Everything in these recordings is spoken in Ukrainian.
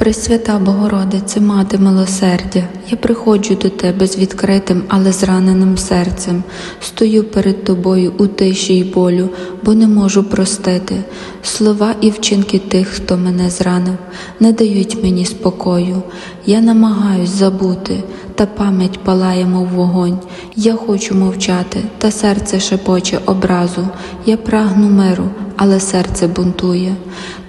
Пресвята Богородице, Мати милосердя, я приходжу до Тебе з відкритим, але зраненим серцем. Стою перед Тобою у тиші й болю, бо не можу простити. Слова і вчинки тих, хто мене зранив, не дають мені спокою. Я намагаюсь забути, та пам'ять палає, мов вогонь. Я хочу мовчати, та серце шепоче образу. Я прагну миру, але серце бунтує.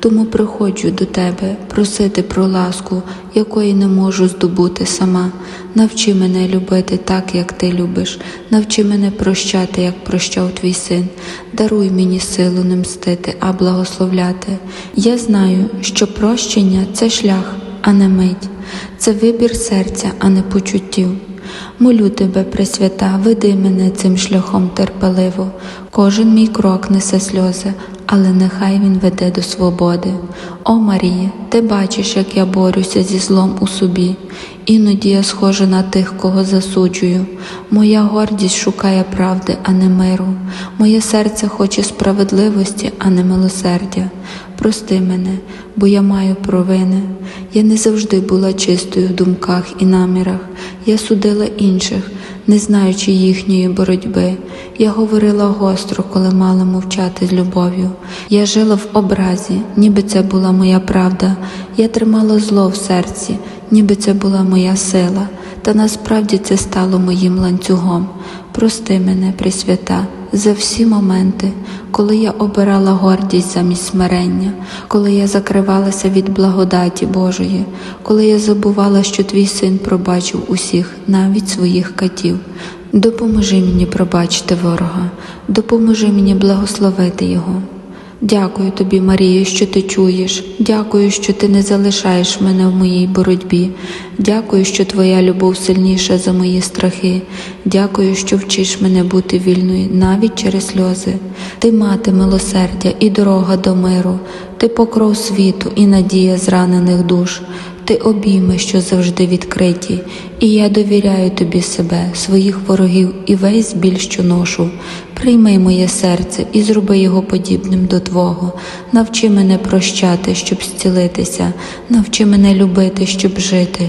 Тому приходжу до тебе просити про ласку, якої не можу здобути сама. Навчи мене любити так, як ти любиш, навчи мене прощати, як прощав твій син. Даруй мені силу не мстити, а благословляти. Я знаю, що прощення це шлях, а не мить, це вибір серця, а не почуттів. Молю тебе, Пресвята, веди мене цим шляхом терпеливо. Кожен мій крок несе сльози, але нехай він веде до свободи. О Марія, ти бачиш, як я борюся зі злом у собі. Іноді я схожа на тих, кого засуджую. Моя гордість шукає правди, а не миру. Моє серце хоче справедливості, а не милосердя. Прости мене, бо я маю провини. Я не завжди була чистою в думках і намірах. Я судила інших, не знаючи їхньої боротьби. Я говорила гостро, коли мала мовчати з любов'ю. Я жила в образі, ніби це була моя правда. Я тримала зло в серці, ніби це була моя сила. Та насправді це стало моїм ланцюгом. Прости мене, Пресвята, за всі моменти, коли я обирала гордість замість смирення, коли я закривалася від благодаті Божої, коли я забувала, що твій син пробачив усіх, навіть своїх катів. Допоможи мені пробачити ворога, допоможи мені благословити його. Дякую тобі, Марію, що ти чуєш. Дякую, що ти не залишаєш мене в моїй боротьбі. Дякую, що твоя любов сильніша за мої страхи. Дякую, що вчиш мене бути вільною навіть через сльози. Ти мати милосердя і дорога до миру. Ти покров світу і надія зранених душ. Ти обійми, що завжди відкриті, і я довіряю тобі себе, своїх ворогів і весь біль, що ношу. Прийми моє серце і зроби його подібним до Твого. Навчи мене прощати, щоб зцілитися, навчи мене любити, щоб жити.